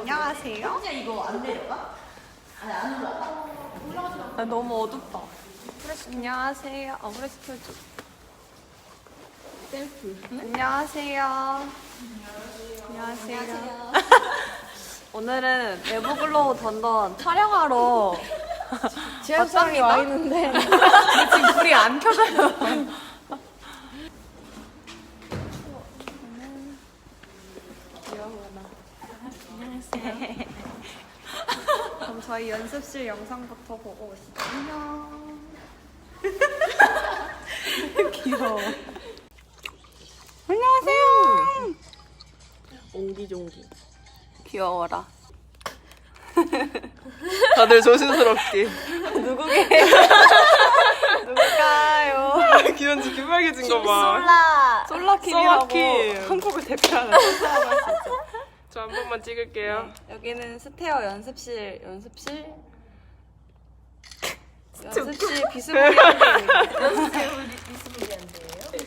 안녕하세요. 혼자 이거 안 내려가? 아니 안 올라가? 아, 너무 어둡다. 안녕하세요. 어, 프레시 켜줘. 셀프. 안녕하세요. 안녕하세요. 오늘은 내부글로우 던던 촬영하러 지하철이 와 있는데 지금 불이 안 켜져요. 그럼 저희 연습실 영상부터 보고 오시죠. 안녕. 귀여워. 안녕하세요. 옹기종기 귀여워라. 다들 조심스럽게 누구게? 누굴까요? 기현지 기빨개진 거 봐 솔라. 솔라킴이라고 솔라킴. 한국을 대표하는 저 한 번만 찍을게요. 여기는 스테어 연습실 연습실? 연습실 비스무리한데.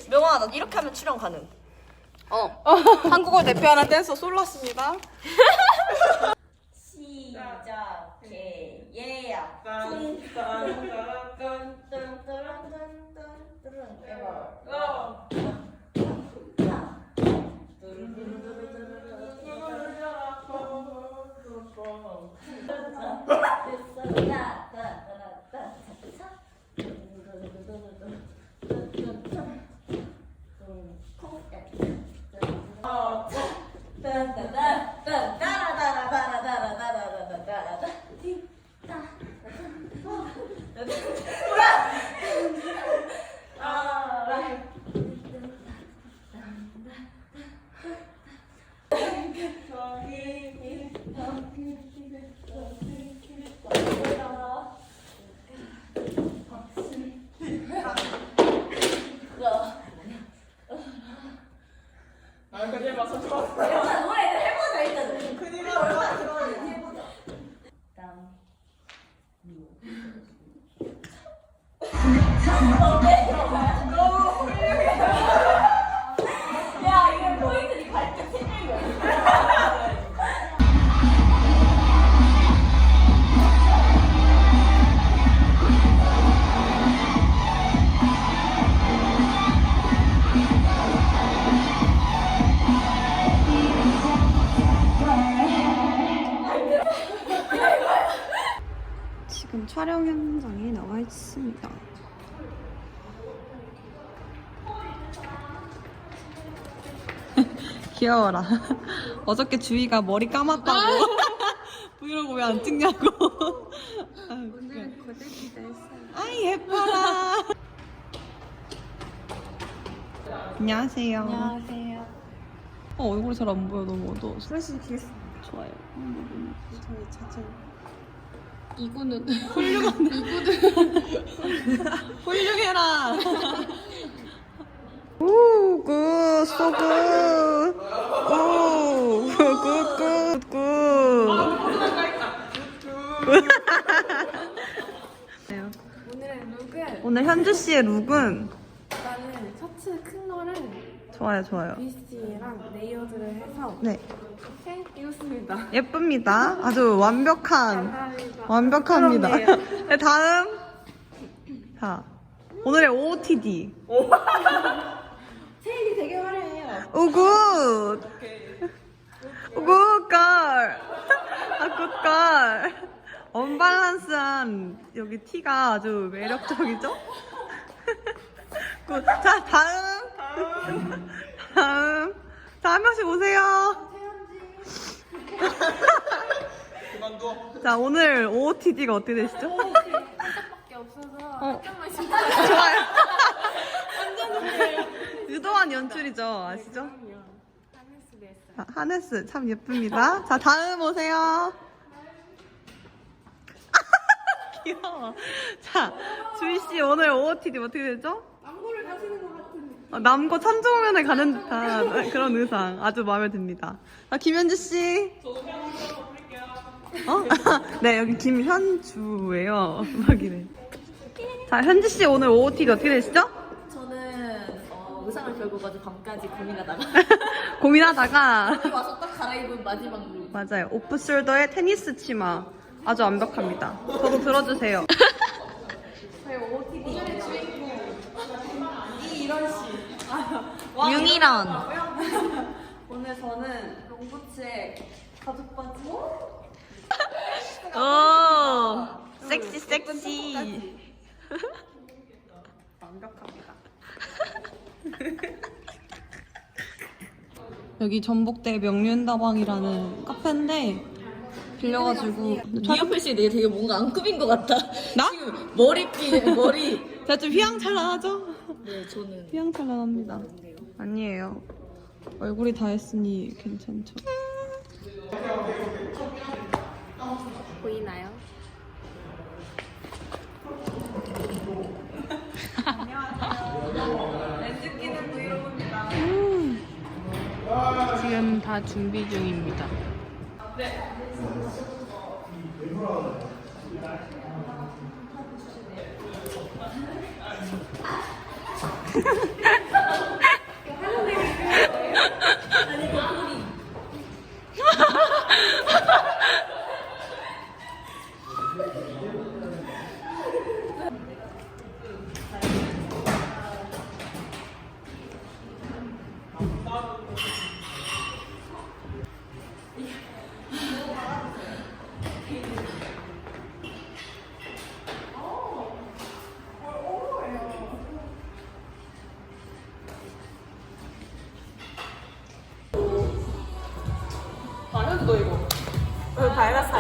명아 나 이렇게 하면 출연 가능. 어. 한국을 대표하는 댄서 솔라스입니다. 지금 촬영 현장에 나와 있습니다. 귀여워라. 어저께 주희가 머리 감았다고. 브이로그 왜 안 찍냐고. 오늘은 고데기 했어요. 아이 예뻐라. 안녕하세요. 안녕하세요 어, 얼굴이 잘 안 보여. 너무 어두워서. 기스 좋아요. 저희 자체 이구는 훌륭해라. 오, 굿, so good. 오, 굿, 굿, 굿. 오늘의 룩은 오늘 현주 씨의 룩은 일단은 셔츠 큰 거를 좋아요, 좋아요. BC랑 레이어드를 해서 네, 입었습니다. 예쁩니다. 아주 완벽한, 감사합니다. 완벽합니다. 부끄럽네요. 네, 다음. 자, 오늘의 OOTD. 체인이 되게 화려해요. 오, 굿. 오, 굿, 걸. 아, 굿, 걸. 언밸런스한 여기 티가 아주 매력적이죠? 굿. 자, 다음. 다음. 자, 한 명씩 오세요. 자, 오늘 OOTD가 어떻게 되시죠? 밖에 없어서 어. 잠깐만 진짜 좋아요. 유도한 연출이죠. 아시죠? 하네스 됐어요. 자, 하네스 참 예쁩니다. 자, 다음 오세요. 귀여워. 자, 주희 씨 오늘 OOTD 어떻게 되죠? 안무를 가시는 것 같은 어, 남고 천정면에 가는 듯한 그런 의상 아주 마음에 듭니다. 자, 김현주 씨. 어? 네, 여기 김현주예요. 음악이래. 자, 현주 씨 오늘 OOTD 어떻게 되시죠? 저는 어, 의상을 결국 어제 밤까지 고민하다가 고민하다가 여기 와서 딱 갈아입은 마지막 룩. 맞아요. 오프숄더의 테니스 치마. 아주 완벽합니다. 저도 들어주세요. 저희 OOTD. 오늘의 주인공. 이이런 씨. 융이런. 오늘 저는 롱부츠에 가죽 바지. 오, 섹시 섹시. 완벽합니다. 여기 전북대 명륜다방이라는 카페인데 빌려가지고 이어필 씨 되게, 되게 뭔가 안 꾸민 것 같다. 나? 지금 머리띠, 머리. 제가 좀 휘황찬란하죠? 네, 저는. 휘황찬란합니다. 아니에요. 얼굴이 다 했으니 괜찮죠. 보이나요? 지금 다 준비 중입니다.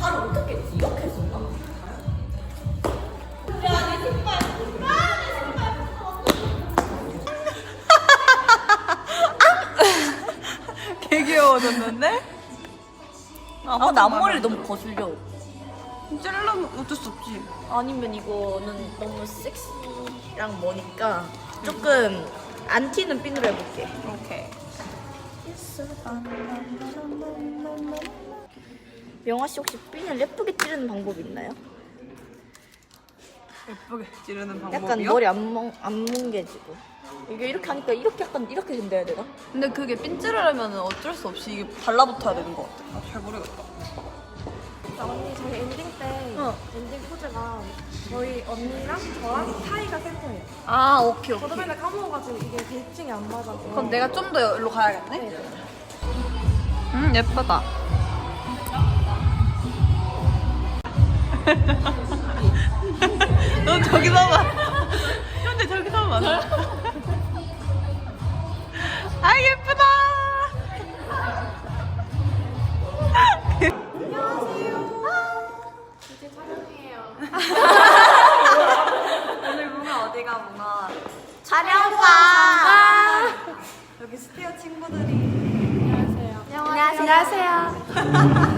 팔, 파- 팔에 봐, 팔에. 어떡해? 한번 봐줘요. 개 귀여워졌는데? 아, 근데 앞머리를 너무 거슬려. 찔러면 어쩔 수 없지. 아니면 이거는 너무 섹시랑 뭐니까 조금 안 튀는 핀으로 해볼게. 오케이. 명아 씨 혹시 핀을 예쁘게 찌르는 방법 있나요? 예쁘게 찌르는 방법이요? 약간 머리 안, 멍, 안 뭉개지고. 이게 이렇게 하니까 이렇게 약간 이렇게 된대야 되나? 근데 그게 핀 찌르려면 어쩔 수 없이 이게 달라붙어야 되는 것 같아. 아, 잘 모르겠다. 언니 저희 엔딩 때 어. 엔딩 포즈가 저희 언니랑 저랑 타이가 센터예요. 아 오케이 저도 맨날 까먹어가지고 이게 대칭이 안 맞아서. 그럼 내가 좀 더 여기로 가야겠네? 음, 예쁘다. 너 저기 서 봐. 현재 저기 서 봐. 아, 예쁘다. 이제 촬영해요. 오늘 보면 어디가 뭔가 촬영가. 여기 스테어 친구들이 안녕하세요. 안녕하세요.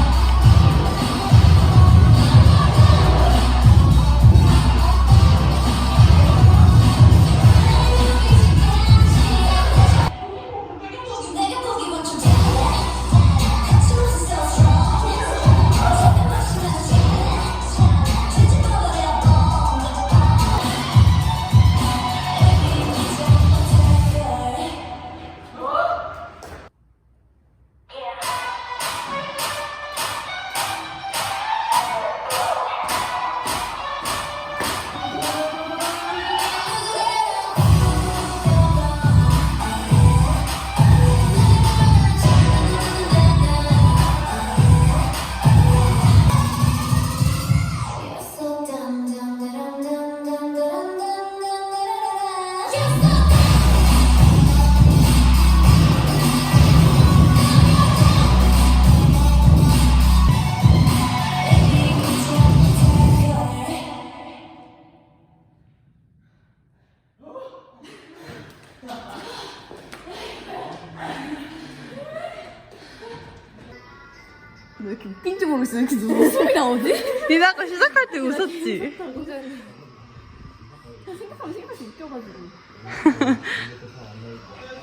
이렇게 웃긴지 모르겠어. 이렇게 웃음이 나오지? 니네 아까 시작할 때 웃었지? 생각하면 생각해서 웃겨가지고.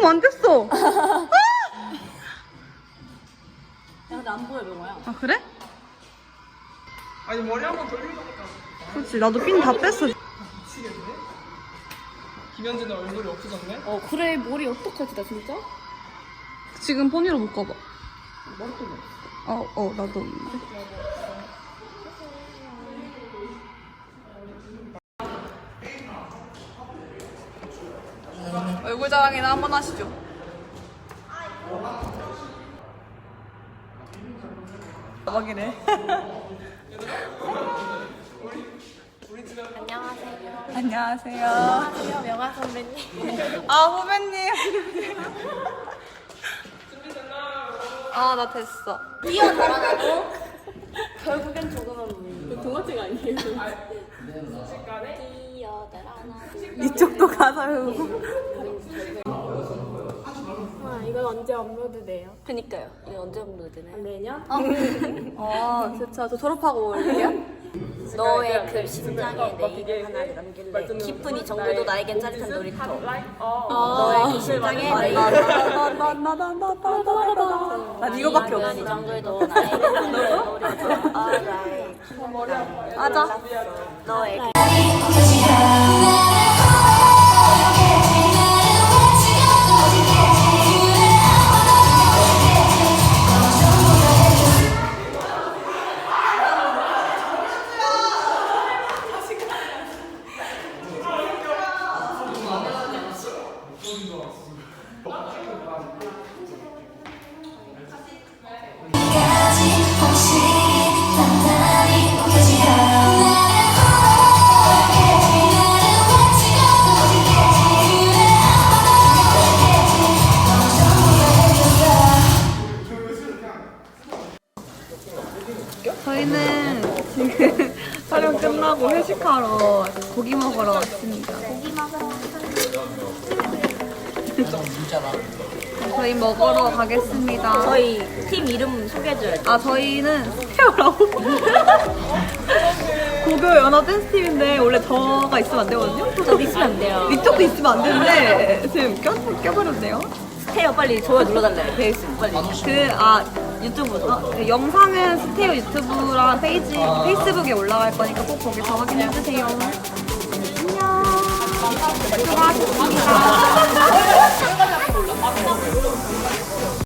나 메디폼 안 됐어. 야, 근데 안 보여, 명호야. 아, 그래? 아니 머리 한번 돌리려니까 그렇지. 나도 핀 다 뺐어. 미치겠네. 김현진의 얼굴이 없어졌네. 어, 그래. 머리 어떡하지, 나 진짜? 지금 포니로 묶어봐. 머리끈이 없어. 어, 어, 나도 없는데. 얼굴 자랑이나 한번 하시죠. 대박이네. 안녕하세요. 안녕하세요. 안녕하세요, 명아 선배님. 아, 후배님. 아, 나 됐어. 뛰어 달아나고 결국엔 조금은 동화책 아니에요? 뛰어 달아나고 이쪽도 가서요. 아, 이건 언제 업로드 돼요? 그니까요. 이거 언제 업로드 되나요? 내년? 아, 진짜 저 졸업하고 올게요. 너의 그 심장에 내 이름 하나를 남길래 깊은 이 정도도 나에겐 짜릿한 놀이터 너의 그 심장에 내 이름 난 이거밖에 이 없어. 정도도 나에겐 놀이터 alright. 맞아. 너의 저희는 하러 고기 먹으러 왔습니다. 고기 먹으러 저희 먹으러 가겠습니다. 저희 팀 이름 소개해줘야죠 아 저희는 스테어라고 고교 연합 댄스 팀인데 원래 저가 있으면 안 되거든요. 저 있으면 안 돼요 이쪽도 있으면 안 되는데 지금 껴, 껴버렸네요. 스테어 빨리 좋아요 눌러달래요 베이스 빨리 그, 아, 유튜브죠. 어, 그 영상은 스테오 유튜브랑 페이지, 페이스북에 올라갈 거니까 꼭 거기서 확인해주세요. 안녕. 수고하셨습니다.